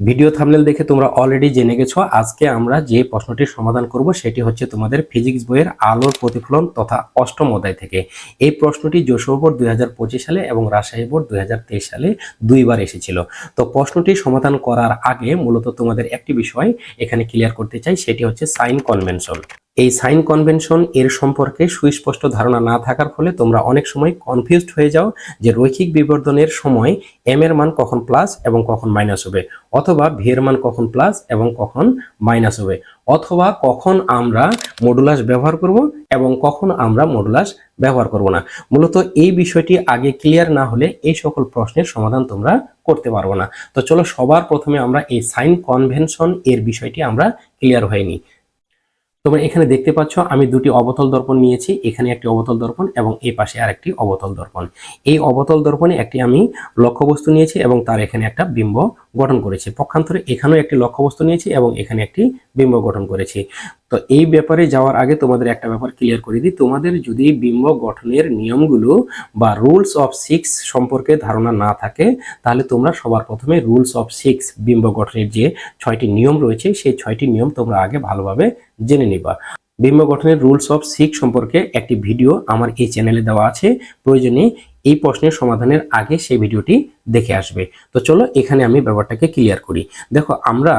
Video thumbnail দেখে তোমরা already জেনে গেছো, আজকে আমরা যে প্রশ্নটির সমাধান করব সেটি হচ্ছে তোমাদের ফিজিক্স বইয়ের আলোর প্রতিফলন তথা অষ্টম অধ্যায় থেকে। এই প্রশ্নটি যশোর বোর্ড দুই হাজার পঁচিশ সালে এবং রাজশাহী বোর্ড দুই হাজার তেইশ সালে দুইবার এসেছিল। তো প্রশ্নটি সমাধান করার আগে মূলত তোমাদের একটি বিষয় এখানে ক্লিয়ার করতে চাই, সেটি হচ্ছে সাইন কনভেনশন। এই সাইন কনভেনশন এর সম্পর্কে সুস্পষ্ট ধারণা না থাকার ফলে তোমরা অনেক সময় কনফিউজড হয়ে যাও যে রৈখিক বিবর্ধনের সময় এম এর মান কখন প্লাস এবং কখন মাইনাস হবে। অথবা ভি এর মান কখন প্লাস এবং কখন মাইনাস হবে? অথবা কখন আমরা মডুলাস ব্যবহার করব এবং কখন আমরা মডুলাস ব্যবহার করব না? মূলত এই বিষয়টি আগে ক্লিয়ার না হলে এই সকল প্রশ্নের সমাধান তোমরা করতে পারব না। তো চলো সবার প্রথমে আমরা এই সাইন কনভেনশন এর বিষয়টি আমরা ক্লিয়ার হয়নি তোমরা এখানে দেখতে পাচ্ছ আমি দুটি অবতল দর্পণ নিয়েছি, এখানে একটি অবতল দর্পণ এবং এই পাশে আরেকটি অবতল দর্পণ। এই অবতল দর্পণে একটি আমি লক্ষ্যবস্তু নিয়েছি এবং তার এখানে একটা বিম্ব গঠন করেছি। পক্ষান্তরে এখানেও একটি লক্ষ্যবস্তু নিয়েছি এবং এখানে একটি বিম্ব গঠন করেছি। তো এই ব্যাপারে যাওয়ার আগে তোমাদের একটা ব্যাপার ক্লিয়ার করে দিই। তোমাদের যদি বিম্ব গঠনের নিয়মগুলো বা রুলস অফ সিক্স সম্পর্কে ধারণা না থাকে, তাহলে তোমরা সবার প্রথমে রুলস অফ সিক্স বিম্ব গঠনের যে ছয়টি নিয়ম রয়েছে, সেই ছয়টি নিয়ম তোমরা আগে ভালোভাবে জেনে নিবা। বিম্ব গঠনের রুলস অফ সিক্স সম্পর্কে একটি ভিডিও আমার এই চ্যানেলে দেওয়া আছে। প্রয়োজনে এই প্রশ্নের সমাধানের আগে সেই ভিডিওটি দেখে আসবে। তো চলো এখানে আমি ব্যাপারটাকে ক্লিয়ার করি। দেখো, আমরা,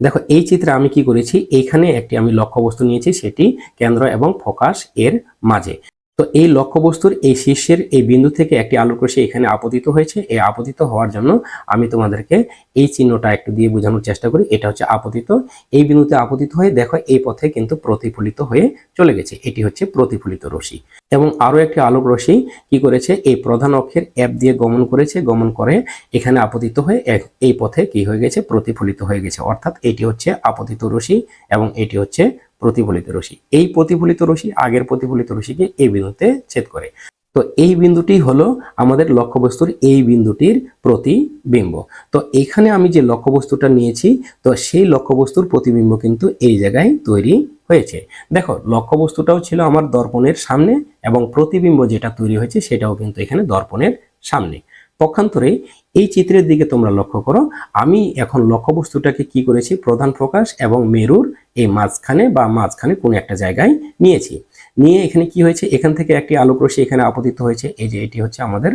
দেখো, এই চিত্রে আমি কি করেছি? এইখানে একটি আমি লক্ষ্য বস্তু নিয়েছি, সেটি কেন্দ্র এবং ফোকাস এর মাঝে। তো এই লক্ষ্যবস্তুর এই শীর্ষের এই বিন্দু থেকে একটি আলোক রশ্মি এখানে আপতিত হয়েছে। এই আপতিত হওয়ার জন্য আমি তোমাদেরকে এই চিহ্নটা একটু দিয়ে বোঝানোর চেষ্টা করি। এটা হচ্ছে আপতিত। এই বিন্দুতে আপতিত হয়ে দেখো এই পথে কিন্তু প্রতিফলিত হয়ে চলে গেছে। এটি হচ্ছে প্রতিফলিত রশ্মি। এবং আরও একটি আলোক রশ্মি কি করেছে? এই প্রধান অক্ষের অ্যাপ দিয়ে গমন করেছে। গমন করে এখানে আপতিত হয়ে এই পথে কি হয়ে গেছে? প্রতিফলিত হয়ে গেছে। অর্থাৎ এটি হচ্ছে আপতিত রশ্মি এবং এটি হচ্ছে প্রতিফলিত রশ্মি। এই প্রতিফলিত রশ্মি আগের প্রতিফলিত রশ্মিকে এই বিন্দুতে ছেদ করে। তো এই বিন্দুটি হলো আমাদের লক্ষ্যবস্তুর এই বিন্দুটির প্রতিবিম্ব। তো এখানে আমি যে লক্ষ্যবস্তুটা নিয়েছি, তো সেই লক্ষ্যবস্তুর প্রতিবিম্ব কিন্তু এই জায়গায় তৈরি হয়েছে। দেখো, লক্ষ্যবস্তুটাও ছিল আমার দর্পণের সামনে এবং প্রতিবিম্ব যেটা তৈরি হয়েছে সেটাও কিন্তু এখানে দর্পণের সামনে। পক্ষান্তরে এই চিত্রের দিকে তোমরা লক্ষ্য করো, আমি এখন লক্ষ্যবস্তুটাকে কি করেছি? প্রধান ফোকাস এবং মেরুর এই মাঝখানে বা মাঝখানে কোনো একটা জায়গায় নিয়েছি। নিয়ে এখানে কি হয়েছে? এখান থেকে একটি আলোক রশ্মি এখানে আপতিত হয়েছে। এই যে এটি হচ্ছে আমাদের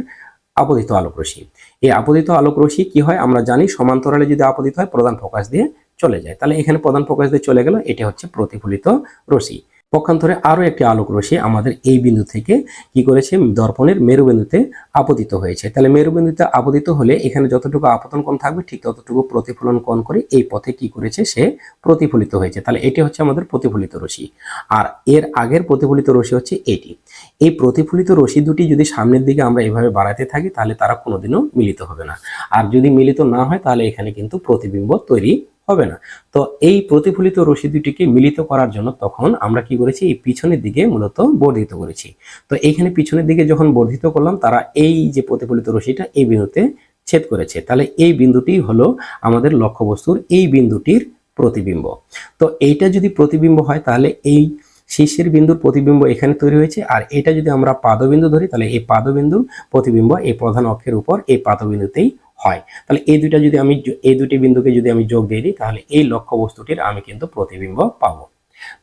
আপতিত আলোক রশ্মি এই আপতিত আলোক রশ্মি কি হয়? আমরা জানি সমান্তরালে যদি আপতিত হয়, প্রধান ফোকাস দিয়ে চলে যায়। তাহলে এখানে প্রধান ফোকাস দিয়ে চলে গেল, এটা হচ্ছে প্রতিফলিত রশ্মি। পক্ষান্তরে আরও একটি আলোক রশ্মি আমাদের এই বিন্দু থেকে কি করেছে? দর্পণের মেরুবিন্দুতে আপতিত হয়েছে। তাহলে মেরুবিন্দুতে আপতিত হলে এখানে যতটুকু আপতন কোণ থাকবে, ঠিক ততটুকু প্রতিফলন কোণ করে এই পথে কি করেছে? সে প্রতিফলিত হয়েছে। তাহলে এটি হচ্ছে আমাদের প্রতিফলিত রশ্মি। আর এর আগের প্রতিফলিত রশ্মি হচ্ছে এটি। এই প্রতিফলিত রশ্মি দুটি যদি সামনের দিকে আমরা এভাবে বাড়াতে থাকি, তাহলে তারা কোনোদিনও মিলিত হবে না। আর যদি মিলিত না হয়, তাহলে এখানে কিন্তু প্রতিবিম্ব তৈরি হবে না। তো এই প্রতিফলিত রশ্মি দুটিকে মিলিত করার জন্য তখন আমরা কি করেছি? এই পিছনের দিকে মূলত বর্ধিত করেছি। তো এইখানে পিছনের দিকে যখন বর্ধিত করলাম, তারা এই যে প্রতিফলিত রশ্মিটা এই বিন্দুতে ছেদ করেছে। তাহলে এই বিন্দুটি হলো আমাদের লক্ষ্যবস্তুর এই বিন্দুটির প্রতিবিম্ব। তো এইটা যদি প্রতিবিম্ব হয়, তাহলে এই শীর্ষের বিন্দুর প্রতিবিম্ব এখানে তৈরি হয়েছে। আর এটা যদি আমরা পাদবিন্দু ধরি, তাহলে এই পাদবিন্দুর প্রতিবিম্ব এই প্রধান অক্ষের উপর এই পাদবিন্দুতেই হয়। তাহলে এই দুইটা যদি আমি এই দুটি বিন্দুকে যদি আমি যোগ দিয়ে দিই, তাহলে এই লক্ষ্যবস্তুটির আমি কিন্তু প্রতিবিম্ব পাবো।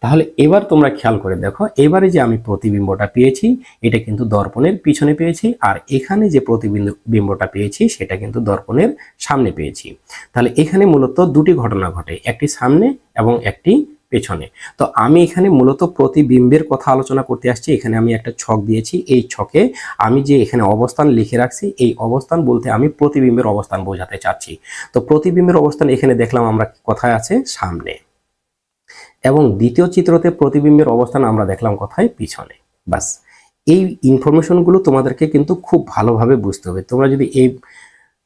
তাহলে এবার তোমরা খেয়াল করে দেখো, এবারে যে আমি প্রতিবিম্বটা পেয়েছি, এটা কিন্তু দর্পণের পিছনে পেয়েছি, আর এখানে যে প্রতিবিম্ব, বিম্বটা পেয়েছি, সেটা কিন্তু দর্পণের সামনে পেয়েছি। তাহলে এখানে মূলত দুটি ঘটনা ঘটে, একটি সামনে এবং একটি পেছনে। তো আমি এখানে মূলত প্রতিবিম্বের কথা আলোচনা করতে আসছি। এখানে আমি একটা ছক দিয়েছি। এই ছকে আমি যে এখানে অবস্থান লিখে রাখছি, এই অবস্থান বলতে আমি প্রতিবিম্বের অবস্থান বোঝাতে চাচ্ছি। তো প্রতিবিম্বের অবস্থান এখানে দেখলাম আমরা কোথায় আছে? সামনে। এবং দ্বিতীয় চিত্রতে প্রতিবিম্বের অবস্থান আমরা দেখলাম কোথায়? পিছনে। বাস এই ইনফরমেশনগুলো তোমাদেরকে কিন্তু খুব ভালোভাবে বুঝতে হবে। তোমরা যদি এই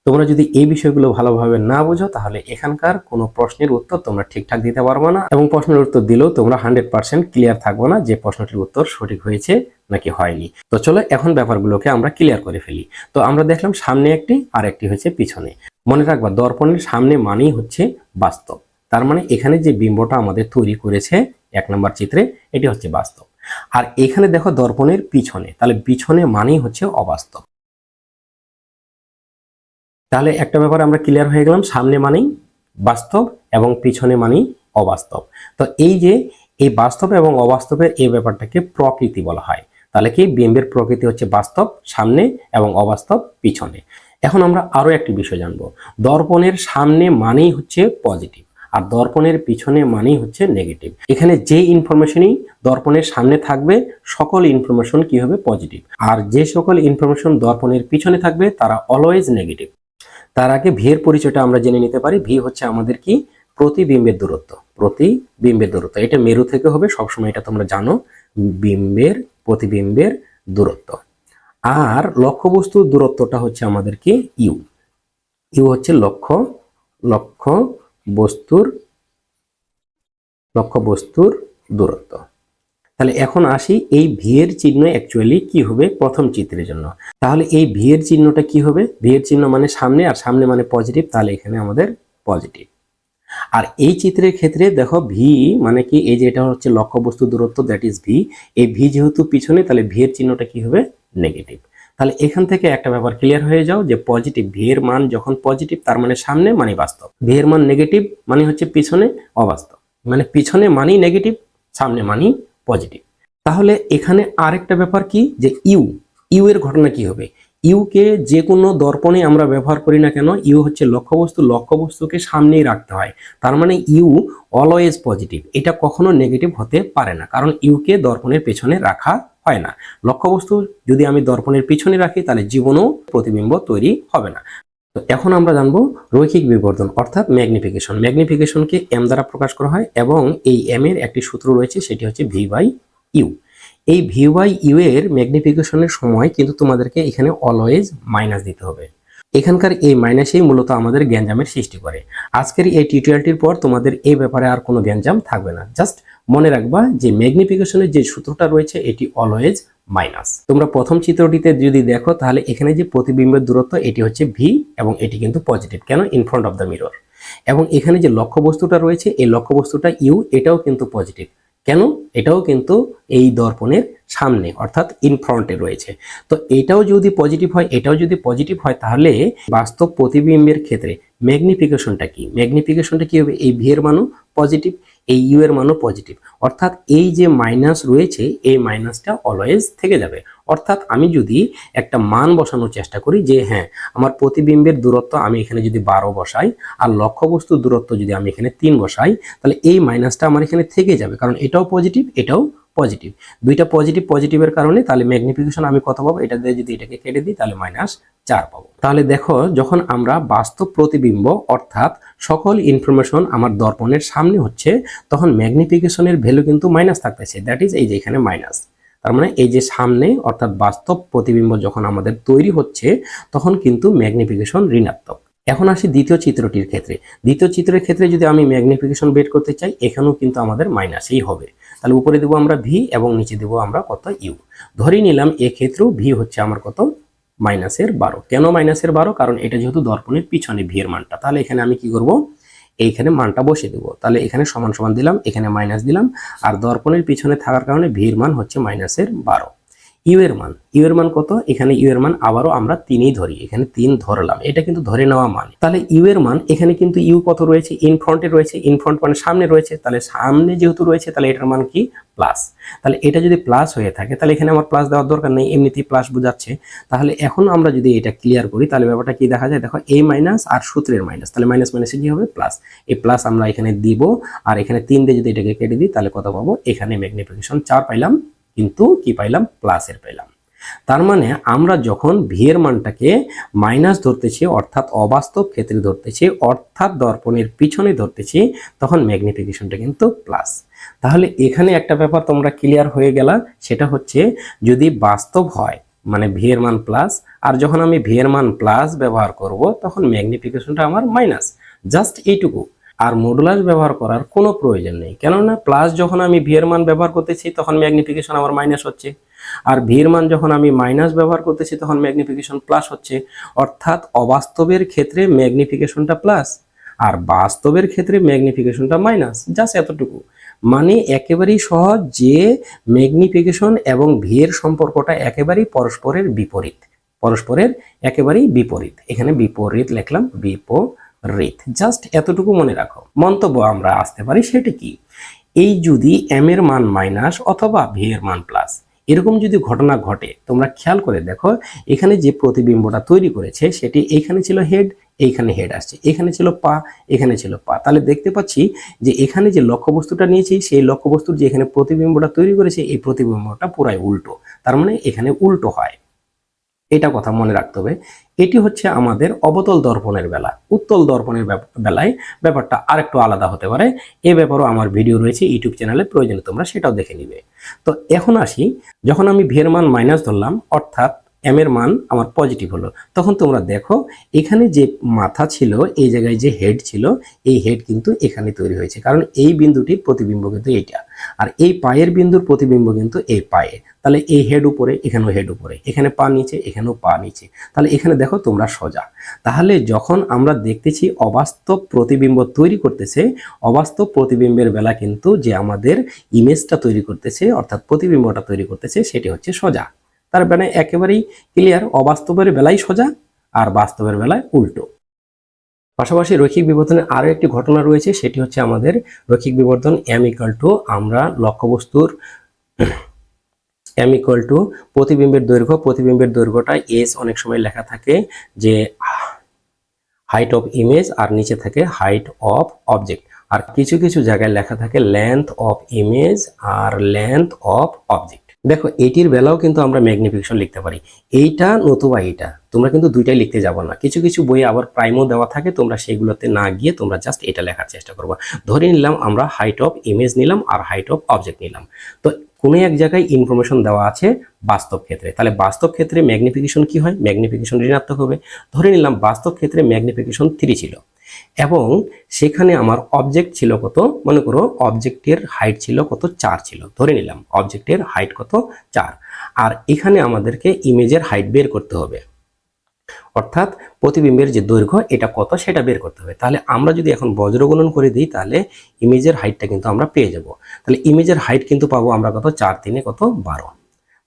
তোমরা যদি এই বিষয়গুলো ভালোভাবে না বোঝো, তাহলে এখানকার কোনো প্রশ্নের উত্তর তোমরা ঠিকঠাক দিতে পারবে না এবং প্রশ্নের উত্তর দিলেও তোমরা হান্ড্রেড পার্সেন্ট ক্লিয়ার থাকব না যে প্রশ্নটির উত্তর সঠিক হয়েছে নাকি হয়নি। তো চলো এখন ব্যাপারগুলোকে আমরা ক্লিয়ার করে ফেলি। তো আমরা দেখলাম সামনে একটি, আর একটি হচ্ছে পিছনে। মনে রাখবা, দর্পণের সামনে মানেই হচ্ছে বাস্তব। তার মানে এখানে যে বিম্বটা আমাদের তৈরি করেছে এক নম্বর চিত্রে, এটি হচ্ছে বাস্তব। আর এখানে দেখো দর্পণের পিছনে, তাহলে পিছনে মানেই হচ্ছে অবাস্তব। তাহলে একটা ব্যাপারে আমরা ক্লিয়ার হয়ে গেলাম, সামনে মানেই বাস্তব এবং পিছনে মানেই অবাস্তব। তো এই যে এই বাস্তব এবং অবাস্তবের এই ব্যাপারটাকে প্রকৃতি বলা হয়। তাহলে কি বিম্বের প্রকৃতি হচ্ছে বাস্তব, সামনে এবং অবাস্তব, পিছনে। এখন আমরা আরও একটি বিষয় জানব। দর্পণের সামনে মানেই হচ্ছে পজিটিভ আর দর্পণের পিছনে মানেই হচ্ছে নেগেটিভ এখানে যে ইনফরমেশনই দর্পণের সামনে থাকবে, সকল ইনফরমেশন কি হবে পজিটিভ আর যে সকল ইনফরমেশন দর্পণের পিছনে থাকবে, তারা অলওয়েজ নেগেটিভ তার আগে ভি এর পরিচয়টা আমরা জেনে নিতে পারি। ভি হচ্ছে আমাদের কি? প্রতিবিম্বের দূরত্ব। প্রতিবিম্বের দূরত্ব। এটা মেরু থেকে হবে, সবসময় এটা তোমরা জানো। বিম্বের, প্রতিবিম্বের দূরত্ব। আর লক্ষ্যবস্তুর দূরত্বটা হচ্ছে আমাদের কি? ইউ ইউ হচ্ছে লক্ষ্য লক্ষ্য বস্তুর লক্ষ্য বস্তুর দূরত্ব। তাহলে এখন আসি এই ভি এর চিহ্ন অ্যাকচুয়ালি কি হবে প্রথম চিত্রের জন্য। তাহলে এই ভি এর চিহ্নটা কি হবে? ভি এর চিহ্ন মানে সামনে আর সামনে মানে পজিটিভ তাহলে এখানে আমাদের পজিটিভ আর এই চিত্রের ক্ষেত্রে দেখো ভি মানে কি, এই যে এটা হচ্ছে লক্ষ্যবস্তু দূরত্ব দ্যাট ইজ ভি এই ভি যেহেতু পিছনে, তাহলে ভি এর চিহ্নটা কি হবে? নেগেটিভ তাহলে এখান থেকে একটা ব্যাপার ক্লিয়ার হয়ে যাও যে পজিটিভ ভি এর মান যখন পজিটিভ তার মানে সামনে মানে বাস্তব। ভি এর মান নেগেটিভ মানে হচ্ছে পিছনে অবাস্তব। মানে পিছনে মানেই নেগেটিভ সামনে মানেই পজিটিভ। তাহলে এখানে আরেকটা ব্যাপার কি? যে ইউ ইউ এর ঘটনা কি হবে? ইউকে যে কোনো দর্পণে আমরা ব্যবহার করি না কেন, ইউ হচ্ছে লক্ষ্যবস্তু, লক্ষ্যবস্তুকে সামনেই রাখতে হয়। তার মানে ইউ অলওয়েজ পজিটিভ এটা কখনো নেগেটিভ হতে পারে না, কারণ ইউকে দর্পণের পেছনে রাখা হয় না। লক্ষ্যবস্তু যদি আমি দর্পণের পিছনে রাখি, তাহলে জীবনেও প্রতিবিম্ব তৈরি হবে না। তো এখন আমরা জানব রৈখিক বিবর্ধন, অর্থাৎ ম্যাগনিফিকেশন ম্যাগনিফিকেশনকে এম দ্বারা প্রকাশ করা হয় এবং এই এম এর একটি সূত্র রয়েছে, সেটি হচ্ছে ভি বাই ইউ এই ভি বাই ইউ এর ম্যাগনিফিকেশনের সময় কিন্তু তোমাদেরকে এখানে অলওয়েজ মাইনাস দিতে হবে। এখানকার এই মাইনাসেই মূলত আমাদের গ্যাঞ্জামের সৃষ্টি করে। আজকের এই টিউটোরিয়ালটির পর তোমাদের এই ব্যাপারে আর কোনো গ্যাঞ্জাম থাকবে না। জাস্ট মনে রাখবা যে ম্যাগনিফিকেশনের যে সূত্রটা রয়েছে, এটি অলওয়েজ মাইনাস। তোমরা প্রথম চিত্রটিতে যদি দেখো, তাহলে এখানে যে প্রতিবিম্বের দূরত্ব, এটি হচ্ছে ভি এবং এটি কিন্তু পজিটিভ কেন? In front of the mirror এবং এখানে যে লক্ষ্যবস্তুটা রয়েছে, এই লক্ষ্যবস্তুটা ইউ এটাও কিন্তু পজিটিভ কেন? এটাও কিন্তু এই দর্পণের সামনে, অর্থাৎ ইন ফ্রন্টে রয়েছে। তো এটাও যদি পজিটিভ হয়, এটাও যদি পজিটিভ হয়, তাহলে বাস্তব প্রতিবিম্বের ক্ষেত্রে ম্যাগনিফিকেশনটা কি? ম্যাগনিফিকেশনটা কি হবে? এই ভি এর মানও পজিটিভ এই ইউ এর মানও পজিটিভ অর্থাৎ এই যে মাইনাস রয়েছে, এই মাইনাসটা অলওয়েজ থেকে যাবে। অর্থাৎ আমি যদি একটা মান বসানোর চেষ্টা করি যে হ্যাঁ আমার প্রতিবিম্বের দূরত্ব আমি এখানে যদি বারো বসাই আর লক্ষ্যবস্তুর দূরত্ব যদি আমি এখানে তিন বসাই, তাহলে এই মাইনাসটা আমার এখানে থেকে যাবে। কারণ এটাও পজিটিভ এটাও পজিটিভ দুইটা পজিটিভ পজিটিভের কারণে তাহলে ম্যাগনিফিকেশন আমি কত পাবো? এটা দিয়ে যদি এটাকে কেটে দিই, তাহলে মাইনাস চার পাবো। তাহলে দেখো, যখন আমরা বাস্তব প্রতিবিম্ব অর্থাৎ সকল ইনফরমেশন আমার দর্পণের সামনে হচ্ছে, তখন ম্যাগনিফিকেশনের ভ্যালু কিন্তু মাইনাস থাকতেছে। দ্যাট ইজ এই যে এখানে মাইনাস তার মানে এই যে সামনে অর্থাৎ বাস্তব প্রতিবিম্ব যখন আমাদের তৈরি হচ্ছে, তখন কিন্তু ম্যাগনিফিকেশন ঋণাত্মক। এখন আসি দ্বিতীয় চিত্রটির ক্ষেত্রে। দ্বিতীয় চিত্রের ক্ষেত্রে যদি আমি ম্যাগনিফিকেশন বের করতে চাই, এখানেও কিন্তু আমাদের মাইনাসেই হবে। তাহলে উপরে দেবো আমরা ভি এবং নিচে দেবো আমরা কত ইউ ধরেই নিলাম এক্ষেত্রেও ভি হচ্ছে আমার কত? মাইনাসের বারো। কেন মাইনাসের বারো? কারণ এটা যেহেতু দর্পণের পিছনে ভি এর মানটা। তাহলে এখানে আমি কি করব? এইখানে মানটা বসিয়ে দেবো। তাহলে এখানে সমান সমান দিলাম, এখানে মাইনাস দিলাম, আর দর্পণের পিছনে থাকার কারণে ভির মান হচ্ছে মাইনাসের বারো। ইউ এর মান। ইউ এর মান কত? এখানে ইউ এর মান আবারও আমরা তিনই ধরি। এখানে তিন ধরলাম। এটা কিন্তু ধরে নেওয়া মান। তাহলে ইউ এর মান, এখানে কিন্তু ইউ কত রয়েছে? ইন ফ্রন্টে রয়েছে। ইন ফ্রন্ট মানে সামনে রয়েছে। তাহলে সামনে যেহেতু রয়েছে, তাহলে এটার মান কি? প্লাস তাহলে এটা যদি প্লাস হয়ে থাকে, তাহলে এখানে আমার প্লাস দেওয়ার দরকার নেই। এমনিতেই প্লাস বোঝাচ্ছে। তাহলে এখন আমরা যদি এটা ক্লিয়ার করি, তাহলে ব্যাপারটা কি দেখা যায়? দেখো এ মাইনাস আর সূত্রের মাইনাস তাহলে মাইনাস মাইনাসে কি হবে? প্লাস এই প্লাস আমরা এখানে দিব। আর এখানে তিন দিয়ে যদি এটাকে কেটে দিই, তাহলে কত পাবো? এখানে ম্যাগনিফিকেশন চার পাইলাম কিন্তু কি পাইলাম? প্লাসের পাইলাম। তার মানে আমরা যখন ভি এর মানটাকে মাইনাস ধরতেছি, অর্থাৎ অবাস্তব ক্ষেত্রে ধরতেছি, অর্থাৎ দর্পণের পিছনে ধরতেছি, তখন ম্যাগনিফিকেশনটা কিন্তু প্লাস তাহলে এখানে একটা ব্যাপার তোমরা ক্লিয়ার হয়ে গেলা, সেটা হচ্ছে যদি বাস্তব হয় মানে ভি এর মান প্লাস আর যখন আমি ভি এর মান প্লাস ব্যবহার করব, তখন ম্যাগনিফিকেশনটা আমার মাইনাস জাস্ট এইটুকু। আর মডুলাস ব্যবহার করার কোনো প্রয়োজন নেই। কেননা প্লাস যখন আমি ভি এর মান ব্যবহার করতেছি, তখন ম্যাগনিফিকেশন আমার মাইনাস হচ্ছে। আর ভি এর মান যখন আমি মাইনাস ব্যবহার করতেছি, তখন ম্যাগনিফিকেশন প্লাস হচ্ছে। অর্থাৎ অবাস্তবের ক্ষেত্রে ম্যাগনিফিকেশনটা প্লাস আর বাস্তবের ক্ষেত্রে ম্যাগনিফিকেশনটা মাইনাস জাস্ট এতটুকু। মানে একেবারেই সহজ যে ম্যাগনিফিকেশন এবং ভি এর সম্পর্কটা একেবারেই পরস্পরের বিপরীত। পরস্পরের একেবারেই বিপরীত। এখানে বিপরীত লিখলাম, বিপরীত। জাস্ট এতটুকু মনে রাখো। মন্তব্য আমরা আসতে পারি সেটা কি? এই যদি এম এর মান মাইনাস অথবা ভি এর মান প্লাস এরকম যদি ঘটনা ঘটে, তোমরা খেয়াল করে দেখো, এখানে যে প্রতিবিম্বটা তৈরি করেছে, সেটি এখানে ছিল হেড এইখানে হেড আসছে। এখানে ছিল পা, এখানে ছিল পা। তাহলে দেখতে পাচ্ছি যে এখানে যে লক্ষ্যবস্তুটা নিয়েছি, সেই লক্ষ্যবস্তুর যে এখানে প্রতিবিম্বটা তৈরি করেছে, এই প্রতিবিম্বটা পুরাই উল্টো। তার মানে এখানে উল্টো হয়। এটা কথা মনে রাখতে হবে। এটি হচ্ছে আমাদের অবতল দর্পণের বেলা। উত্তল দর্পণের বেলায় ব্যাপারটা আরেকটু আলাদা হতে পারে। এ ব্যাপারও আমার ভিডিও রয়েছে ইউটিউব চ্যানেলে প্রয়োজনে তোমরা সেটাও দেখে নিবে। তো এখন আসি, যখন আমি ভের মান মাইনাস ধরলাম, অর্থাৎ এম এর মান আমার পজিটিভ হলো। তখন তোমরা দেখো, এখানে যে মাথা ছিল, এই জায়গায় যে হেড ছিল, এই হেড কিন্তু এখানে তৈরি হয়েছে। কারণ এই বিন্দুটির প্রতিবিম্ব কিন্তু এইটা। আর এই পায়ের বিন্দুর প্রতিবিম্ব কিন্তু এই পায়ে। তাহলে এই হেড উপরে, এখানেও হেড উপরে। এখানে পা নিচে, এখানেও পা নিচে। তাহলে এখানে দেখো তোমরা সোজা। তাহলে যখন আমরা দেখতেছি অবাস্তব প্রতিবিম্ব তৈরি করতেছে, অবাস্তব প্রতিবিম্বের বেলা কিন্তু যে আমাদের ইমেজটা তৈরি করতেছে, অর্থাৎ প্রতিবিম্বটা তৈরি করতেছে, সেটি হচ্ছে সোজা। তার মানে একেবারেই ক্লিয়ার অবাস্তবের বেলায় সোজা আর বাস্তবের বেলায় উল্টো। পাশাপাশি রৈখিক বিবর্তনের আরও একটি ঘটনা রয়েছে, সেটি হচ্ছে আমাদের রৈখিক বিবর্তন এম ইকাল টু আমরা লক্ষ্যবস্তুর এম ইকুয়াল টু প্রতিবিম্বের দৈর্ঘ্য, প্রতিবিম্বের দৈর্ঘ্যটা এস অনেক সময় লেখা থাকে যে হাইট অফ ইমেজ আর নিচে থাকে হাইট অফ অবজেক্ট আর কিছু কিছু জায়গায় লেখা থাকে লেন্থ অফ ইমেজ আর লেন্থ অফ অবজেক্ট দেখো, এটির বেলাও কিন্তু আমরা ম্যাগনিফিকেশন লিখতে পারি। এইটা নতুবা এইটা। তোমরা কিন্তু দুইটাই লিখতে যাব না। কিছু কিছু বই আবার প্রাইমও দেওয়া থাকে। তোমরা সেইগুলোতে না গিয়ে তোমরা জাস্ট এটা লেখার চেষ্টা করবা। ধরে নিলাম আমরা হাইট অফ ইমেজ নিলাম আর হাইট অফ অবজেক্ট নিলাম। তো কোনো এক জায়গায় ইনফরমেশন দেওয়া আছে বাস্তব ক্ষেত্রে। তাহলে বাস্তব ক্ষেত্রে ম্যাগনিফিকেশন কি হয়? ম্যাগনিফিকেশন ঋণাত্মক হবে। ধরে নিলাম বাস্তব ক্ষেত্রে ম্যাগনিফিকেশন থ্রি ছিল। এবং সেখানে আমার অবজেক্ট ছিল কত? মনে করো অবজেক্টের হাইট ছিল কত চার ছিল। ধরে নিলাম অবজেক্টের হাইট কত চার। আর এখানে আমাদেরকে ইমেজের হাইট বের করতে হবে। অর্থাৎ প্রতিবিম্বের যে দৈর্ঘ্য, এটা কত সেটা বের করতে হবে। তাহলে আমরা যদি এখন বজ্রগুণন করে দিই, তাহলে ইমেজের হাইটটা কিন্তু আমরা পেয়ে যাব। তাহলে ইমেজের হাইট কিন্তু পাবো আমরা কত? চার তিনে কত? বারো।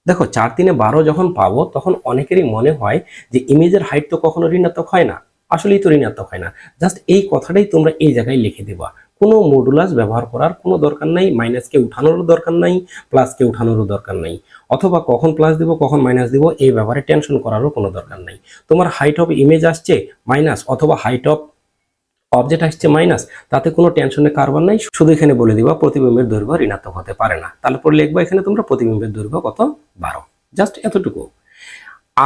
দেখো, চার তিনে বারো যখন পাবো, তখন অনেকেরই মনে হয় যে ইমেজের হাইট তো কখনো ঋণাত্মক হয় না। আসলেই তো ঋণাত্মক হয় না। জাস্ট এই কথাটাই তোমরা এই জায়গায় লিখে দেবা। কোনো মডুলাস ব্যবহার করার কোনো দরকার নাই মাইনাসকে উঠানোরও দরকার নাই প্লাসকে উঠানোরও দরকার নাই। অথবা কখন প্লাস দিব, কখন মাইনাস দিব, এই ব্যাপারে টেনশন করারও কোনো দরকার নাই। তোমার হাইট অফ ইমেজ আসছে মাইনাস অথবা হাইট অফ অবজেক্ট আসছে মাইনাস তাতে কোনো টেনশনের কারবার নাই, শুধু এখানে বলে দিবা প্রতিবিম্বের দৈর্ঘ্য ঋণাত্মক হতে পারে না। তারপর লিখবা এখানে তোমরা প্রতিবিম্বের দৈর্ঘ্য কত? বারো। জাস্ট এতটুকু।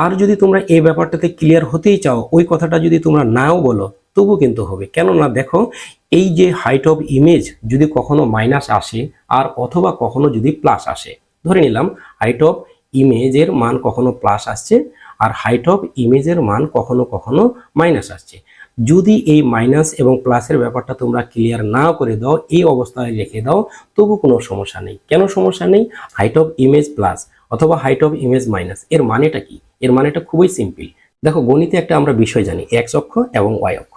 আর যদি তোমরা এই ব্যাপারটাতে ক্লিয়ার হতেই চাও, ওই কথাটা যদি তোমরা নাও বলো তবু কিন্তু হবে। কেননা দেখো, এই যে হাইট অফ ইমেজ যদি কখনো মাইনাস আসে আর অথবা কখনো যদি প্লাস আসে, ধরে নিলাম হাইট অফ ইমেজের মান কখনো প্লাস আসছে আর হাইট অফ ইমেজের মান কখনো কখনো মাইনাস আসছে। যদি এই মাইনাস এবং প্লাসের ব্যাপারটা তোমরা ক্লিয়ার না করে দাও, এই অবস্থায় রেখে দাও তবু কোনো সমস্যা নেই। কেন সমস্যা নেই? হাইট অফ ইমেজ প্লাস অথবা হাইট অফ ইমেজ মাইনাস এর মানেটা কি? এর মানেটা খুবই সিম্পল দেখো, গণিতে একটা আমরা বিষয় জানি এক্স অক্ষ এবং ওয়াই অক্ষ।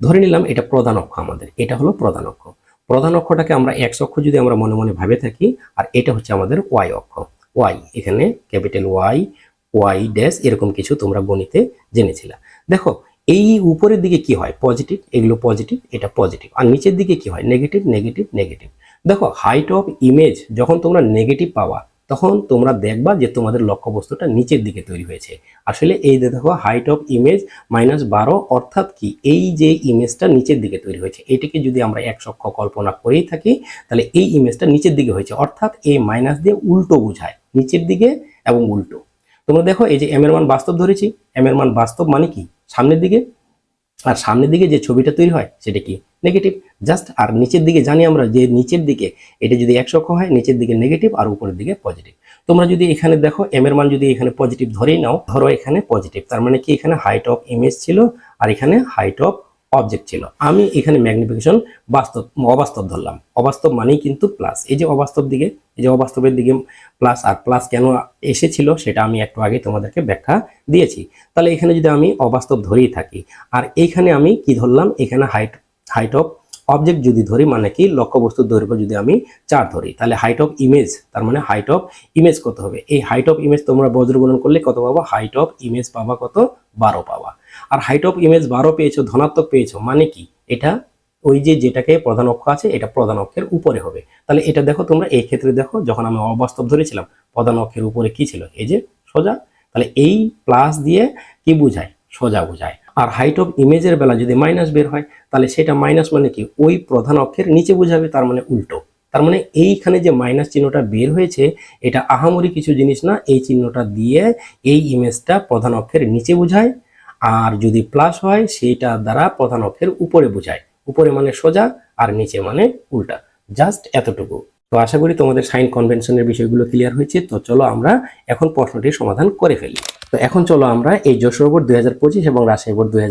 ধরে নিলাম এটা প্রধান অক্ষ আমাদের, এটা হলো প্রধান অক্ষ। প্রধান অক্ষটাকে আমরা এক্স অক্ষ যদি আমরা মনে মনে ভাবে থাকি, আর এটা হচ্ছে আমাদের ওয়াই অক্ষ। ওয়াই এখানে ক্যাপিটাল ওয়াই ওয়াই ড্যাশ এরকম কিছু তোমরা গণিতে জেনেছিলা। দেখো, এই উপরের দিকে কি হয়? পজিটিভ এগুলো পজিটিভ এটা পজিটিভ আর নিচের দিকে কি হয়? নেগেটিভ নেগেটিভ নেগেটিভ দেখো হাইট অফ ইমেজ যখন তোমরা নেগেটিভ পাওয়া তখন তোমরা দেখবা যে তোমাদের লক্ষ্যবস্তুটা নিচের দিকে তৈরি হয়েছে। আসলে এই দেখো হাইট অফ ইমেজ মাইনাস বারো, অর্থাৎ কি এই যে ইমেজটা নিচের দিকে তৈরি হয়েছে, এটাকে যদি আমরা এক সক্ষ কল্পনা করেই থাকি, তাহলে এই ইমেজটা নিচের দিকে হয়েছে, অর্থাৎ এই মাইনাস দিয়ে উল্টো বোঝায়, নিচের দিকে এবং উল্টো। তোমরা দেখো, এই যে এম এর মান বাস্তব ধরেছি এম এর মান বাস্তব মানে কি? সামনের দিকে আর সামনের দিকে যে ছবিটা তৈরি হয়, সেটা কি? নেগেটিভ জাস্ট আর নিচের দিকে জানি আমরা যে নিচের দিকে এটা যদি একশো অক্ষ হয়, নিচের দিকে নেগেটিভ আর উপরের দিকে পজিটিভ তোমরা যদি এখানে দেখো এম এর মান যদি এখানে পজিটিভ ধরেই নাও, ধরো এখানে পজিটিভ তার মানে কি এখানে হাইট অফ ইমেজ ছিল আর এখানে হাইট অফ অবজেক্ট ছিল। আমি এখানে ম্যাগনিফিকেশন বাস্তব, অবাস্তব ধরলাম। অবাস্তব মানেই কিন্তু প্লাস এই যে অবাস্তব দিকে, এই যে অবাস্তবের দিকে প্লাস আর প্লাস কেন এসেছিল সেটা আমি একটু আগে তোমাদেরকে ব্যাখ্যা দিয়েছি। তাহলে এখানে যদি আমি অবাস্তব ধরেই থাকি, আর এইখানে আমি কি ধরলাম? এখানে হাইট হাইট অফ অবজেক্ট যদি ধরি মানে কি? লক্ষ্যবস্তুর দৈর্ঘ্য যদি আমি চার ধরি, তাহলে হাইট অফ ইমেজ তার মানে হাইট অফ ইমেজ কত হবে? এই হাইট অফ ইমেজ তোমরা বজ্রগুণন করলে কত পাবা? হাইট অফ ইমেজ পাবা কত? বারো পাবা। আর হাইট অফ ইমেজ বারো পেয়েছ, ধনাত্মক পেয়েছ মানে কি? এটা ওই যে যেটাকে প্রধান অক্ষ আছে, এটা প্রধান অক্ষের উপরে হবে। তাহলে এটা দেখো তোমরা, এই ক্ষেত্রে দেখো, যখন আমি অবাস্তব ধরেছিলাম, প্রধান অক্ষের উপরে কি ছিল? এই যে সোজা। তাহলে এই প্লাস দিয়ে কি বোঝায়? সোজা বোঝায়। আর হাইট অফ ইমেজের বেলা যদি মাইনাস বের হয়, তাহলে সেটা মাইনাস মানে কি? ওই প্রধান অক্ষের নিচে বোঝাবে, তার মানে উল্টো। তার মানে এইখানে যে মাইনাস চিহ্নটা বের হয়েছে, এটা আহামরি কিছু জিনিস না, এই চিহ্নটা দিয়ে এই ইমেজটা প্রধান অক্ষের নিচে বোঝায়। আর যদি প্লাস হয় সেইটা দ্বারা প্রধান অক্ষের উপরে বোঝায়। উপরে মানে সোজা আর নিচে মানে উল্টা। জাস্ট এতটুকু। তো আশা করি তোমাদের সাইন কনভেনশনের বিষয়গুলো ক্লিয়ার হয়েছে। তো চলো আমরা এখন প্রশ্নটির সমাধান করে ফেলি। তো এখন চলো আমরা এই যশোর বোর্ড দুই হাজার পঁচিশ এবং রাজশাহী বোর্ড দুই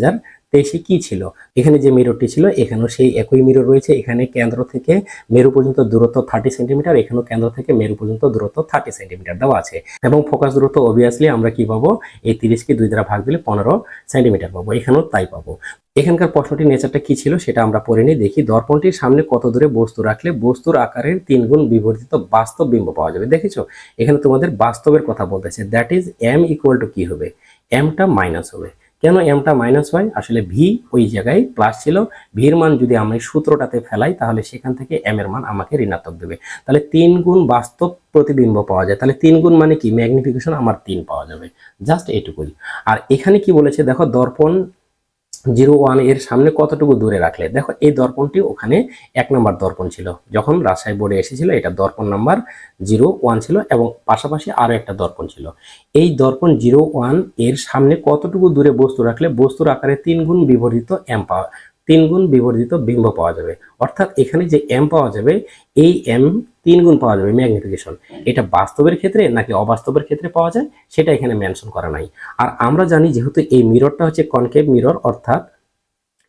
তেইশে কি ছিল? এখানে যে মিররটি ছিল, এখানেও সেই একই মিরর রয়েছে। এখানে কেন্দ্র থেকে মেরু পর্যন্ত দূরত্ব থার্টি সেন্টিমিটার এখানেও কেন্দ্র থেকে মেরু পর্যন্ত দূরত্ব থার্টি সেন্টিমিটার দেওয়া আছে। এবং ফোকাস দূরত্ব অবভিয়াসলি আমরা কি পাবো? এই তিরিশকে দুই দ্বারা ভাগ দিলে পনেরো সেন্টিমিটার পাবো। এখানেও তাই পাবো। এখানকার প্রশ্নটির নেচারটা কি ছিল সেটা আমরা পড়ে নিই, দেখি। দর্পণটির সামনে কত দূরে বস্তু রাখলে বস্তুর আকারের তিন গুণ বিবর্তিত বাস্তব বিম্ব পাওয়া যাবে। দেখেছ? এখানে তোমাদের বাস্তবের কথা বলতেছে। That is M equal to কি হবে? এমটা মাইনাস হবে। কেন এমটা মাইনাস হয় আসলে ভি ওই জায়গায় প্লাস ছিল। ভির মান যদি আমি সূত্রটাতে ফেলাই, তাহলে সেখান থেকে এম এর মান আমাকে ঋণাত্মক দেবে। তাহলে তিন গুণ বাস্তব প্রতিবিম্ব পাওয়া যায়। তাহলে তিন গুণ মানে কি? ম্যাগনিফিকেশন আমার তিন পাওয়া যাবে। জাস্ট এটুকুই আর এখানে কি বলেছে? দেখো, দর্পণ জিরো ওয়ানের সামনে কতটুকু দূরে রাখলে? দেখো, এই দর্পণটি ওখানে এক নম্বর দর্পণ ছিল। যখন রাজশাহী বোর্ডে এসেছিল, এটা দর্পণ নাম্বার জিরো ওয়ান ছিল এবং পাশাপাশি আরও একটা দর্পণ ছিল। এই দর্পণ জিরো ওয়ানের সামনে কতটুকু দূরে বস্তু রাখলে? বস্তুর আকারে তিন গুণ বিবর্ধিত পাওয়া তিন গুণ বিবর্ধিত বিম্ব পাওয়া যাবে। অর্থাৎ এখানে যে এম পাওয়া যাবে, এই এম তিন গুণ পাওয়া যাবে ম্যাগনিফিকেশন এটা বাস্তবের ক্ষেত্রে নাকি অবাস্তবের ক্ষেত্রে পাওয়া যায়, সেটা এখানে মেনশন করা নাই। আর আমরা জানি যেহেতু এই মিররটা হচ্ছে কনকেভ মিরর, অর্থাৎ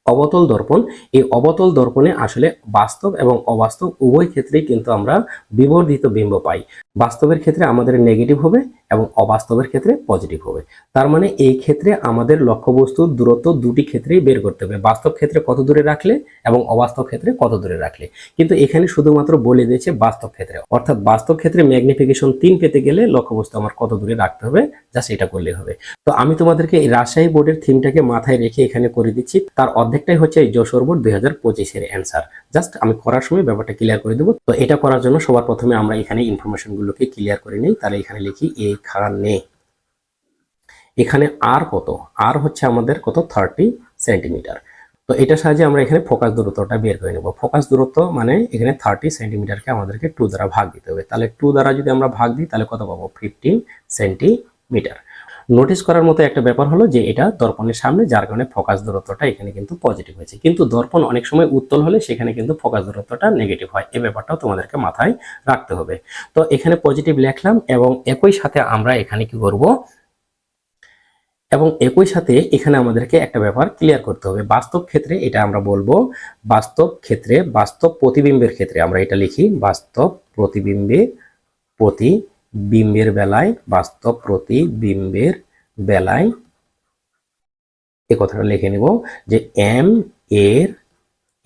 অবতল দর্পণ, এই অবতল দর্পণে আসলে বাস্তব এবং অবাস্তব উভয় ক্ষেত্রেই কিন্তু আমরা বিবর্ধিত বিম্ব পাই। বাস্তবের ক্ষেত্রে আমাদের নেগেটিভ হবে এবং অবাস্তবের ক্ষেত্রে পজিটিভ হবে। তার মানে এই ক্ষেত্রে আমাদের লক্ষ্যবস্তুর দূরত্ব দুটি ক্ষেত্রেই বের করতে হবে। বাস্তব ক্ষেত্রে কত দূরে রাখলে এবং অবাস্তব ক্ষেত্রে কত দূরে রাখলে। কিন্তু এখানে শুধুমাত্র বলে দিয়েছে বাস্তব ক্ষেত্রে। অর্থাৎ বাস্তব ক্ষেত্রে ম্যাগনিফিকেশন তিন পেতে গেলে লক্ষ্যবস্তু আমার কত দূরে রাখতে হবে? জাস্ট এটা করলে হবে। তো আমি তোমাদেরকে এই রাজশাহী বোর্ডের থিমটাকে মাথায় রেখে এখানে করে দিচ্ছি। তার অর্ধেকটাই হচ্ছে এই যশোর বোর্ড দুই হাজার পঁচিশের অ্যান্সার জাস্ট আমি করার সময় ব্যাপারটা ক্লিয়ার করে দেবো। তো এটা করার জন্য সবার প্রথমে আমরা এখানে ইনফরমেশনগুলোকে ক্লিয়ার করে নিই, তাহলে এখানে লিখি এখানে। এখানে আর কত? আর হচ্ছে আমাদের কত? থার্টি সেন্টিমিটার তো এটার সাহায্যে আমরা এখানে ফোকাস দূরত্বটা বের করে নেব। ফোকাস দূরত্ব মানে এখানে থার্টি সেন্টিমিটারকে আমাদেরকে টু দ্বারা ভাগ দিতে হবে। তাহলে টু দ্বারা যদি আমরা ভাগ দিই, তাহলে কত পাবো? ফিফটিন সেন্টিমিটার নোটিস করার মতো একটা ব্যাপার হলো যে এটা দর্পণের সামনে, যার কারণে ফোকাস দূরত্বটা এখানে কিন্তু পজিটিভ হয়েছে। কিন্তু দর্পণ অনেক সময় উত্তল হলে সেখানে কিন্তু ফোকাস দূরত্বটা নেগেটিভ হয়। এই ব্যাপারটাও তোমাদেরকে মাথায় রাখতে হবে। তো এখানে পজিটিভ লিখলাম এবং একই সাথে আমরা এখানে কি করব? এবং একই সাথে এখানে আমাদেরকে একটা ব্যাপার ক্লিয়ার করতে হবে। বাস্তব ক্ষেত্রে এটা আমরা বলব, বাস্তব ক্ষেত্রে, বাস্তব প্রতিবিম্বের ক্ষেত্রে আমরা এটা লিখি, বাস্তব প্রতিবিম্বে প্রতিবিম্বের বেলায়, বাস্তব প্রতিবিম্বের বেলায়। এ কথাটা লিখে নিব যে এম এর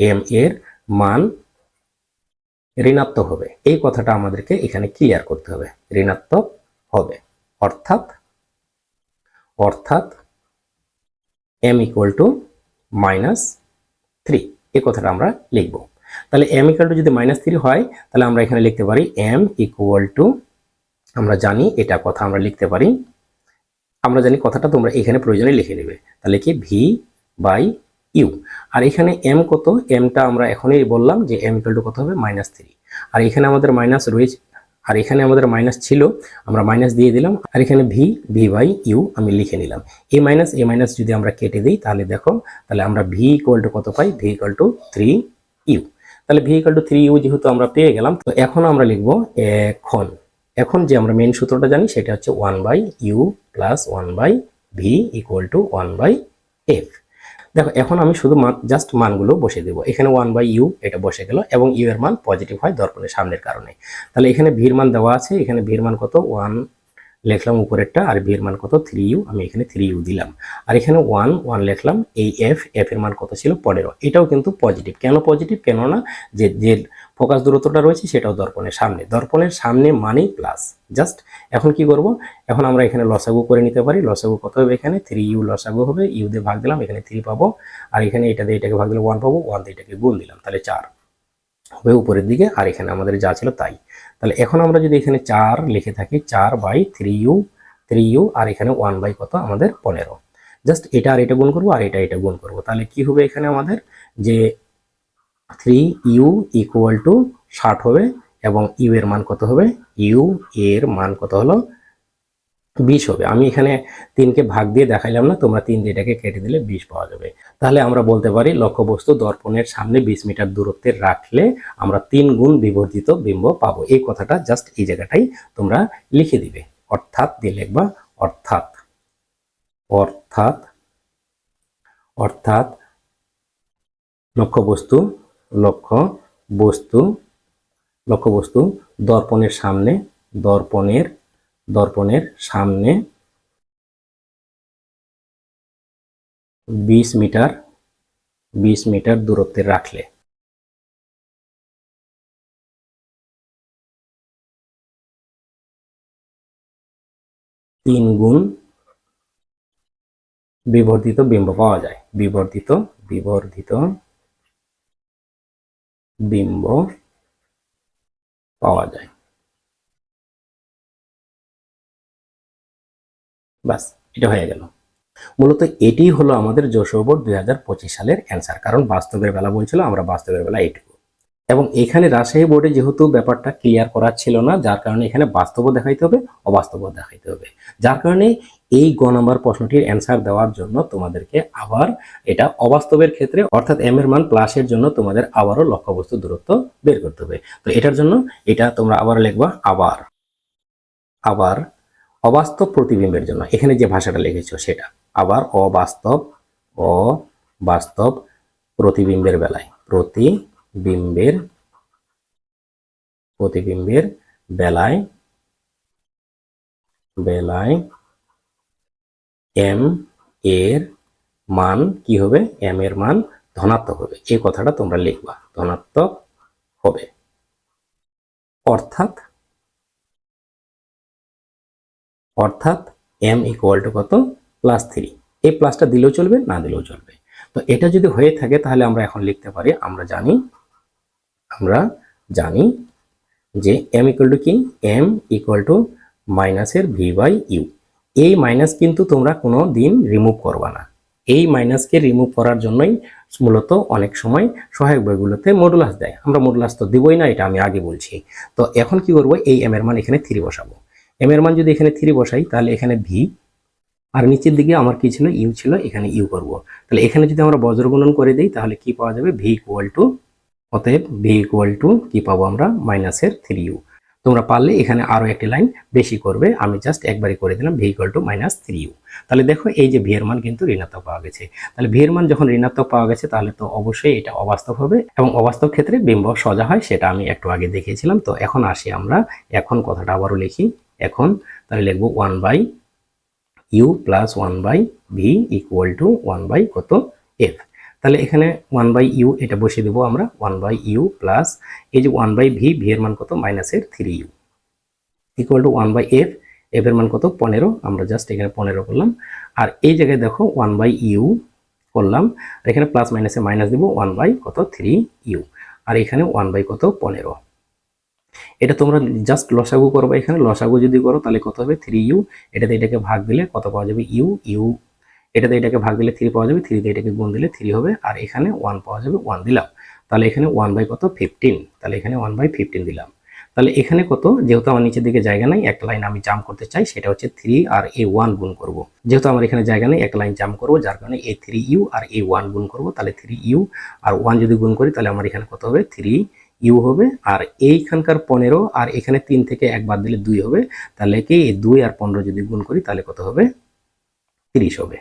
এম এর মান ঋণাত্মক হবে। এই কথাটা আমাদেরকে এখানে ক্লিয়ার করতে হবে। ঋণাত্মক হবে। অর্থাৎ অর্থাৎ M equal to minus three এই কথাটা আমরা লিখব। তাহলে এম ইকুয়াল টু যদি মাইনাস থ্রি হয়, তাহলে আমরা এখানে লিখতে পারি এম ইকুয়াল টু আমরা জানি এটা কথা আমরা লিখতে পারি। আমরা জানি কথাটা তোমরা এখানে প্রয়োজনে লিখে নেবে। তাহলে কি? ভি বাই ইউ আর এখানে এম কত? এমটা আমরা এখনই বললাম যে এম ইকুয়াল টু কত হবে? মাইনাস থ্রি আর এখানে আমাদের মাইনাস রয়েছে আর এখানে আমাদের মাইনাস ছিল। আমরা মাইনাস দিয়ে দিলাম। আর এখানে ভি ভি বাই ইউ আমি লিখে নিলাম। এ মাইনাস এ মাইনাস যদি আমরা কেটে দিই, তাহলে দেখো, তাহলে আমরা ভি ইকুয়াল টু কত পাই? V equal to three U তাহলে V equal to three U যেহেতু আমরা পেয়ে গেলাম, তো এখন আমরা লিখব এখন। এখন যে আমরা মেন সূত্রটা জানি, সেটা হচ্ছে one by U plus one by V equal to one by F দেখো, এখন আমি শুধু জাস্ট মানগুলো বসে দেবো। এখানে ওয়ান বাই ইউ এটা বসে গেল, এবং ইউ এর মান পজিটিভ হয় দর্পণের সামনের কারণে। তাহলে এখানে ভির মান দেওয়া আছে, এখানে ভির মান কত? ওয়ান লিখলাম উপরেরটা, আর ভি এর মান কত? থ্রি ইউ আমি এখানে থ্রি ইউ দিলাম। আর এখানে ওয়ান ওয়ান লিখলাম, এই এফ এফ এর মান কত ছিল? পনেরো। এটাও কিন্তু পজিটিভ কেন পজিটিভ কেননা যে যে ফোকাস দূরত্বটা রয়েছে সেটাও দর্পণের সামনে। দর্পণের সামনে মানেই প্লাস জাস্ট এখন কি করব? এখন আমরা এখানে লসাগু করে নিতে পারি। লসাগু কত হবে এখানে? থ্রি ইউ লসাগু হবে। ইউ দিয়ে ভাগ দিলাম, এখানে থ্রি পাবো। আর এখানে এটা দিয়ে এটাকে ভাগ দিলে ওয়ান পাবো ওয়ান দিয়ে এটাকে গুণ দিলাম, তাহলে চার হবে উপরের দিকে। আর এখানে আমাদের যা ছিল তাই। তাহলে এখন আমরা যদি এখানে চার লিখে থাকি, চার by three U three U আর এখানে ওয়ান বাই কত? আমাদের পনেরো। জাস্ট এটা আর এটা গুণ করব, আর এটা এটা গুণ করব। তাহলে কি হবে এখানে আমাদের? যে থ্রি ইউ ইকুয়াল টু ষাট হবে এবং ইউ এর মান কত হবে? ইউ এর মান কত হলো? বিশ হবে। আমি এখানে তিনকে ভাগ দিয়ে দেখাইলাম না, তোমরা তিন দিয়ে কেটে দিলে বিশ পাওয়া যাবে। তাহলে আমরা বলতে পারি লক্ষ্যবস্তু দর্পণের সামনে বিশ মিটার দূরত্বে রাখলে আমরা তিন গুণ বিবর্ধিত বিম্ব পাবো। এই কথাটা জাস্ট এই জায়গাটাই তোমরা লিখে দিবে। অর্থাৎ দিয়ে লিখবা অর্থাৎ। অর্থাৎ। অর্থাৎ লক্ষ্যবস্তু লক্ষ্য বস্তু লক্ষ্যবস্তু দর্পণের সামনে, দর্পণের দর্পণের সামনে বিশ মিটার বিশ মিটার দূরত্বে রাখলে। তিন গুণ বিবর্ধিত বিম্ব পাওয়া যায়। বিবর্ধিত বিবর্ধিত বিম্ব পাওয়া যায়। বাস এটা হয়ে গেল। মূলত এটি হলো আমাদের যশোর বোর্ড দুই হাজার পঁচিশ সালের অ্যান্সার, কারণ বাস্তবের বেলা বলছিল, আমরা বাস্তবের বেলা এইটুকু। এবং এখানে রাজশাহী বোর্ডে যেহেতু ব্যাপারটা ক্লিয়ার করা ছিল না, যার কারণে এখানে বাস্তবও দেখাইতে হবে, অবাস্তবও দেখাইতে হবে। যার কারণে এই গ নম্বর প্রশ্নটির অ্যান্সার দেওয়ার জন্য তোমাদেরকে আবার এটা অবাস্তবের ক্ষেত্রে, অর্থাৎ এম এর মান প্লাসের জন্য তোমাদের আবারও লক্ষ্যবস্তু দূরত্ব বের করতে হবে। তো এটার জন্য এটা তোমরা আবার লিখবা আবার। আবার অবাস্তব প্রতিবিম্বের জন্য, এখানে যে ভাষাটা লিখেছো সেটা। আবার অবাস্তব অবাস্তব প্রতিবিম্বের বেলায়, প্রতিবিম্বের প্রতিবিম্বের বেলায় বেলায় এম এর মান কি হবে? এম এর মান ধনাত্মক হবে। এই কথাটা তোমরা লিখবা, ধনাত্মক হবে। অর্থাৎ অর্থাৎ এম ইকুয়াল টু কত? প্লাস থ্রি এই প্লাসটা দিলেও চলবে, না দিলেও চলবে। তো এটা যদি হয়ে থাকে, তাহলে আমরা এখন লিখতে পারি, আমরা জানি আমরা জানি যে এম ইকুয়াল টু কি? এম ইকুয়াল টু মাইনাসের ভি বাই ইউ এই মাইনাস কিন্তু তোমরা কোনো দিন রিমুভ করবা না। এই মাইনাসকে রিমুভ করার জন্যই মূলত অনেক সময় সহায়ক বইগুলোতে মডুলাস দেয়। আমরা মডুলাস তো দিবই না, এটা আমি আগে বলছি। তো এখন কি করব? এই এম এর মান এখানে থ্রি বসাবো। এম এর মান যদি এখানে থ্রি বসাই, তাহলে এখানে ভি আর নিচের দিকে আমার কি ছিল? ইউ ছিল, এখানে ইউ করব। তাহলে এখানে যদি আমরা বজ্র গুণন করে দিই, তাহলে কি পাওয়া যাবে? ভি ইকুয়াল টু অতএব ভি ইকুয়াল টু কি পাবো আমরা? মাইনাসের থ্রি ইউ তোমরা পারলে এখানে আরও একটি লাইন বেশি করবে। আমি জাস্ট একবারই করে দিলাম V equal to minus three U তাহলে দেখো এই যে ভি এর মান কিন্তু ঋণাত্মক পাওয়া গেছে। তাহলে ভি এর মান যখন ঋণাত্মক পাওয়া গেছে, তাহলে তো অবশ্যই এটা অবাস্তব হবে এবং অবাস্তব ক্ষেত্রে বিম্ব সোজা হয়, সেটা আমি একটু আগে দেখিয়েছিলাম। তো এখন আসি আমরা, এখন কথাটা আবারও লিখি। এখন তাহলে লিখব one by U plus one by V equal to one by কত এফ তাহলে এখানে ওয়ান বাই ইউ এটা বসিয়ে দেবো আমরা ওয়ান বাই ইউ প্লাস এই যে ওয়ান বাই ভি ভি এর মান কত? মাইনাসের three U equal to one by F F এর মান কত? পনেরো। আমরা জাস্ট এখানে পনেরো করলাম। আর এই জায়গায় দেখো ওয়ান বাই ইউ করলাম। আর এখানে প্লাস মাইনাসে মাইনাস দিব ওয়ান বাই কত? থ্রি ইউ আর এখানে ওয়ান বাই কত? পনেরো। এটা তোমরা জাস্ট লসাগু করবে এখানে। লসাগু যদি করো তাহলে কত হবে? থ্রি ইউ এটাতে এটাকে ভাগ দিলে কত পাওয়া যাবে? ইউ ইউ এটাতে এটাকে ভাগ দিলে থ্রি পাওয়া যাবে থ্রিতে এটাকে গুণ দিলে থ্রি হবে, আর এখানে ওয়ান পাওয়া যাবে ওয়ান দিলাম। তাহলে এখানে ওয়ান বাই কত? ফিফটিন তাহলে এখানে ওয়ান বাই ফিফটিন দিলাম। তাহলে এখানে কত? যেহেতু আমার নিচের দিকে জায়গা নাই একটা লাইন আমি জাম্প করতে চাই, সেটা হচ্ছে থ্রি আর এ ওয়ান গুণ করব। যেহেতু আমার এখানে জায়গা নেই একটা লাইন জাম্প করব, যার কারণে এ থ্রি ইউ আর এ ওয়ান গুণ করব। তাহলে থ্রি ইউ আর ওয়ান যদি গুণ করি, তাহলে আমার এখানে কত হবে? থ্রি ইউ হবে। আর এইখানকার পনেরো আর এখানে তিন থেকে এক বাদ দিলে দুই হবে। তাহলে কি? এই দুই আর পনেরো যদি গুণ করি, তাহলে কত হবে? তিরিশ হবে।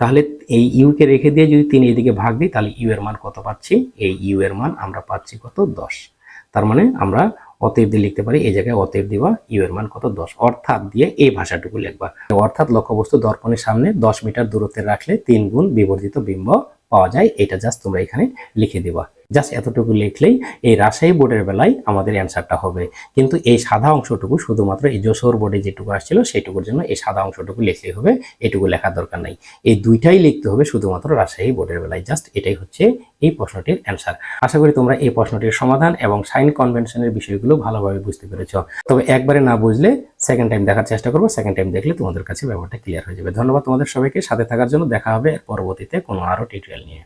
তাহলে এই ইউকে রেখে দিয়ে যদি তিন এদিকে ভাগ দিই, তাহলে ইউ এর মান কত পাচ্ছি? এই ইউ এর মান আমরা পাচ্ছি কত? দশ। তার মানে আমরা অতএব দিয়ে লিখতে পারি, এই জায়গায় অতএব দিবা ইউ এর মান কত? দশ। অর্থাৎ দিয়ে এই ভাষাটুকু লিখবা। অর্থাৎ লক্ষ্যবস্তু দর্পণের সামনে দশ মিটার দূরত্বে রাখলে তিন গুণ বিবর্ধিত বিম্ব পাওয়া যায়। এটা জাস্ট তোমরা এখানে লিখে দিবা। জাস্ট এতটুকু লিখলেই এই রাজশাহী বোর্ডের বেলায় আমাদের অ্যান্সারটা হবে। কিন্তু এই সাদা অংশটুকু শুধুমাত্র এই যশোর বোর্ডে যেটুকু আসছিল সেইটুকুর জন্য এই সাদা অংশটুকু লিখলেই হবে, এটুকু লেখার দরকার নাই। এই দুইটাই লিখতে হবে শুধুমাত্র রাজশাহী বোর্ডের বেলায়। জাস্ট এটাই হচ্ছে এই প্রশ্নটির অ্যান্সার আশা করি তোমরা এই প্রশ্নটির সমাধান এবং সাইন কনভেনশনের বিষয়গুলো ভালোভাবে বুঝতে পেরেছ। তবে একবারে না বুঝলে সেকেন্ড টাইম দেখার চেষ্টা করব সেকেন্ড টাইম দেখলে তোমাদের কাছে ব্যাপারটা ক্লিয়ার হয়ে যাবে। ধন্যবাদ তোমাদের সবাইকে। সাথে থাকার জন্য দেখা হবে পরবর্তীতে কোনো আরও টিউটোরিয়াল নিয়ে।